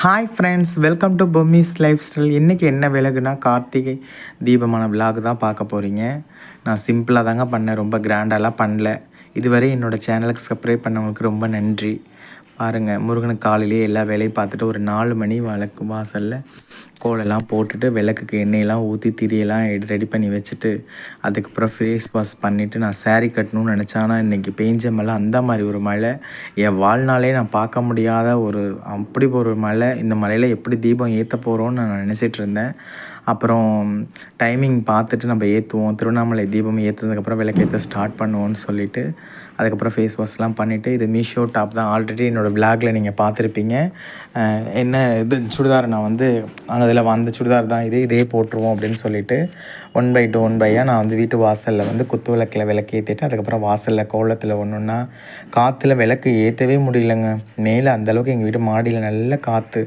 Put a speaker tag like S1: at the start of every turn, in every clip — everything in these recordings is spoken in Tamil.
S1: Hi friends welcome to Bommi's lifestyle இன்றைக்கி என்ன விலகுனா கார்த்திகை தீபமான விலாகு தான் பார்க்க போகிறீங்க நான் சிம்பிளாக தாங்க பண்ணேன் ரொம்ப கிராண்டாலாம் பண்ணல. இதுவரை என்னோடய சேனலுக்கு சப்ஸ்கிரைப் பண்ணவங்களுக்கு ரொம்ப நன்றி. பாருங்கள் முருகனுக்கு காலையிலேயே எல்லா வேலையும் பார்த்துட்டு ஒரு நாலு மணி வழக்கு வாசலில் கோலெல்லாம் போட்டுட்டு விளக்குக்கு எண்ணெயெல்லாம் ஊற்றி திரியெல்லாம் ரெடி பண்ணி வச்சுட்டு அதுக்கப்புறம் ஃபேஸ் வாஷ் பண்ணிவிட்டு நான் சேரீ கட்டணும்னு நினச்சேன். ஆனால் இன்றைக்கி பெஞ்ச மழை அந்த மாதிரி ஒரு மழை என் வாழ்நாளே நான் பார்க்க முடியாத ஒரு அப்படி ஒரு மழை இந்த மலையில் எப்படி தீபம் ஏற்ற போகிறோன்னு நான் நினச்சிட்டு இருந்தேன். அப்புறம் டைமிங் பார்த்துட்டு நம்ம ஏற்றுவோம் திருவண்ணாமலை தீபம் ஏற்றுனதுக்கப்புறம் விளக்கேற்ற ஸ்டார்ட் பண்ணுவோன்னு சொல்லிவிட்டு அதுக்கப்புறம் ஃபேஸ் வாஷ்லாம் பண்ணிவிட்டு இது மீஷோ டாப் தான். ஆல்ரெடி என்னோடய பிளாகில் நீங்கள் பார்த்துருப்பீங்க. என்ன இது சுடிதார் நான் வந்து அங்கே அதில் வந்த சுடிதார் தான் இது இதே போட்டுருவோம் அப்படின்னு சொல்லிவிட்டு ஒன் பை டூ ஒன் பையாக நான் வந்து வீட்டு வாசலில் வந்து குத்து விளக்கில் விளக்கு ஏற்றிட்டு அதுக்கப்புறம் வாசலில் கோலத்தில் ஒன்று ஒன்றா காற்றுல விளக்கு ஏற்றவே முடியலங்க. மேலே அந்தளவுக்கு எங்கள் வீட்டு மாடியில் நல்ல காற்று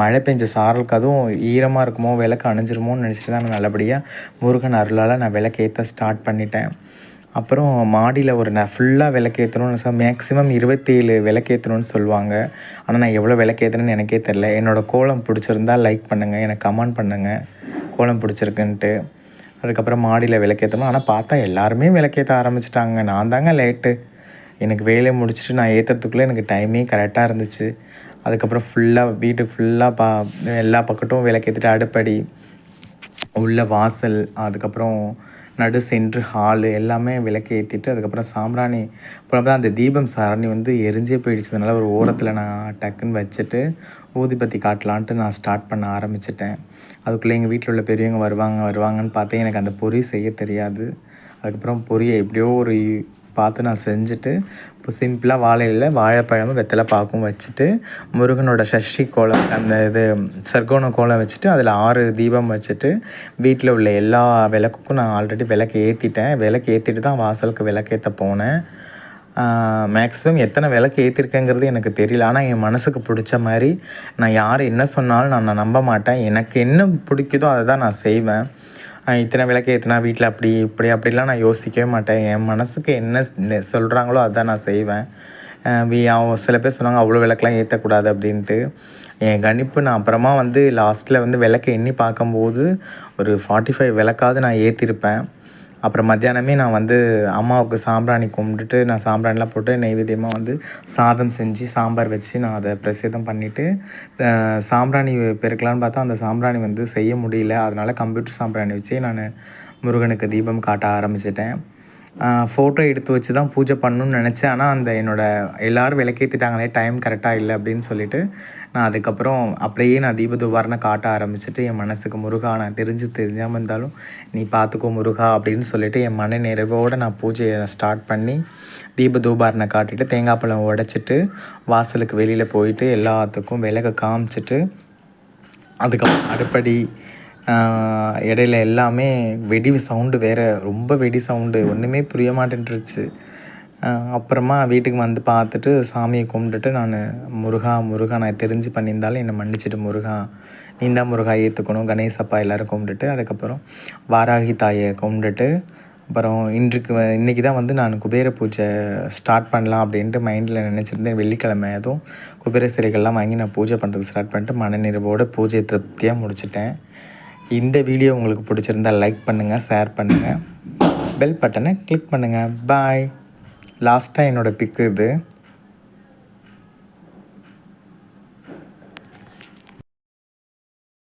S1: மழை பெஞ்ச சாரலுக்கு அதுவும் ஈரமாக இருக்குமோ விளக்கு அணிஞ்சிருமோன்னு நினச்சிட்டு தான் நான் நல்லபடியாக முருகன் அருளால் நான் விளக்கேற்ற ஸ்டார்ட் பண்ணிட்டேன். அப்புறம் மாடியில் ஒரு நான் ஃபுல்லாக விளக்கேற்றணும்னு சார் மேக்ஸிமம் இருபத்தேழு விளக்கேற்றணும்னு சொல்லுவாங்க. ஆனால் நான் எவ்வளோ விளக்கேற்றுறேன்னு எனக்கே தெரில என்னோடய கோலம் பிடிச்சிருந்தா லைக் பண்ணுங்கள் எனக்கு கமெண்ட் பண்ணுங்கள் கோலம் பிடிச்சிருக்குன்ட்டு. அதுக்கப்புறம் மாடியில் விளக்கேற்றணும் ஆனால் பார்த்தா எல்லாருமே விளக்கேற்ற ஆரம்பிச்சிட்டாங்க. நான் தாங்க லேட்டு எனக்கு வேலையை முடிச்சுட்டு நான் ஏற்றுறதுக்குள்ளே எனக்கு டைமே கரெக்டாக இருந்துச்சு. அதுக்கப்புறம் ஃபுல்லாக வீட்டுக்கு ஃபுல்லாக பா எல்லா பக்கட்டும் விளக்கேற்றிட்டு அடுப்படி உள்ள வாசல் அதுக்கப்புறம் நடு சென்ட்ரு ஹாலு எல்லாமே விளக்கு ஏற்றிட்டு அதுக்கப்புறம் சாம்பிராணி அப்புறம் அந்த தீபம் சாரணி வந்து எரிஞ்சே போயிடுச்சதுனால ஒரு ஓரத்தில் நான் டக்குன்னு வச்சுட்டு ஊதிபத்தி காட்டலான்ட்டு நான் ஸ்டார்ட் பண்ண ஆரம்பிச்சிட்டேன். அதுக்குள்ளே எங்கள் வீட்டில் உள்ள பெரியவங்க வருவாங்க வருவாங்கன்னு பார்த்தேன் எனக்கு அந்த பொறி செய்ய தெரியாது. அதுக்கப்புறம் பொரியை எப்படியோ ஒரு பார்த்து நான் செஞ்சுட்டு இப்போ சிம்பிளாக வாழையில் வாழைப்பழமும் வெத்தலை பாக்கும் வச்சுட்டு முருகனோட சஷ்டி கோலம் அந்த இது சர்க்கோண கோலம் வச்சுட்டு அதில் ஆறு தீபம் வச்சுட்டு வீட்டில் உள்ள எல்லா விளக்குக்கும் நான் ஆல்ரெடி விளக்கு ஏற்றிட்டேன் விளக்கு ஏற்றிட்டு தான் வாசலுக்கு விளக்கேற்ற போனேன். மேக்ஸிமம் எத்தனை விளக்கு ஏற்றிருக்கேங்கிறது எனக்கு தெரியல. ஆனால் என் மனசுக்கு பிடிச்ச மாதிரி நான் யார் என்ன சொன்னாலும் நான் நான் நம்ப மாட்டேன். எனக்கு என்ன பிடிக்குதோ அதை தான் நான் செய்வேன். இத்தனை விளக்கு ஏற்றினா வீட்டில் அப்படி இப்படி அப்படிலாம் நான் யோசிக்கவே மாட்டேன். என் மனசுக்கு என்ன சொல்கிறாங்களோ அதான் நான் செய்வேன். அவன் சில பேர் சொன்னாங்க அவ்வளோ விளக்கெலாம் ஏற்றக்கூடாது அப்படின்ட்டு. என் கணிப்பு நான் அப்புறமா வந்து லாஸ்ட்டில் வந்து விளக்கு எண்ணி பார்க்கும்போது ஒரு ஃபார்ட்டி ஃபைவ் விளக்காவது நான் ஏற்றிருப்பேன் அப்புறம் மத்தியானமே நான் வந்து அம்மாவுக்கு சாம்பிராணி கும்பிட்டுட்டு நான் சாம்பிராணிலாம் போட்டு நைவேத்தியமாக வந்து சாதம் செஞ்சு சாம்பார் வச்சு நான் அதை பிரசேதம் பண்ணிவிட்டு சாம்பிராணி பெருக்கலான்னு பார்த்தா அந்த சாம்பிராணி வந்து செய்ய முடியல. அதனால் கம்ப்யூட்டர் சாம்பிராணி வச்சு நான் முருகனுக்கு தீபம் காட்ட ஆரம்பிச்சிட்டேன். ஃபோட்டோ எடுத்து வச்சு தான் பூஜை பண்ணணும்னு நினச்சேன். ஆனால் அந்த என்னோடய எல்லோரும் விளக்கேற்றிட்டாங்களே டைம் கரெக்டாக இல்லை அப்படின்னு சொல்லிட்டு நான் அதுக்கப்புறம் அப்படியே நான் தீபதுபாரணை காட்ட ஆரம்பிச்சுட்டு என் மனசுக்கு முருகா நான் தெரிஞ்சு தெரிஞ்சாமல் இருந்தாலும் நீ பார்த்துக்கோ முருகா அப்படின்னு சொல்லிட்டு என் மன நிறைவோடு நான் பூஜையை ஸ்டார்ட் பண்ணி தீபதூபாரனை காட்டிட்டு தேங்காய் பழம் உடச்சிட்டு வாசலுக்கு வெளியில் போயிட்டு எல்லாத்துக்கும் விலக காமிச்சிட்டு அதுக்கப்புறம் அடுப்படி இடையில எல்லாமே வெடி சவுண்டு வேறு ரொம்ப வெடி சவுண்டு ஒன்றுமே புரிய மாட்டேன்ருச்சு அப்புறமா வீட்டுக்கு வந்து பார்த்துட்டு சாமியை கும்பிட்டுட்டு நான் முருகா முருகா நான் தெரிஞ்சு பண்ணியிருந்தாலும் என்னை மன்னிச்சிட்டு முருகா. நீ தான் முருகா ஏற்றுக்கணும் கணேசப்பா எல்லோரும் கும்பிட்டுட்டு அதுக்கப்புறம் வாராகி தாயை கும்பிட்டுட்டு அப்புறம் இன்றைக்கு இன்றைக்கி தான் வந்து நான் குபேர பூஜை ஸ்டார்ட் பண்ணலாம் அப்படின்ட்டு மைண்டில் நினச்சிருந்தேன். வெள்ளிக்கிழமை அதுவும் குபேர சிலைகள்லாம் வாங்கி நான் பூஜை பண்ணுறது ஸ்டார்ட் பண்ணிட்டு மனநிறைவோடு பூஜையை திருப்தியாக முடிச்சிட்டேன். இந்த வீடியோ உங்களுக்கு பிடிச்சிருந்தால் லைக் பண்ணுங்கள் ஷேர் பண்ணுங்கள் பெல் பட்டனை கிளிக் பண்ணுங்கள் பாய் லாஸ்ட்டாக என்னோடய பிக்கு இது.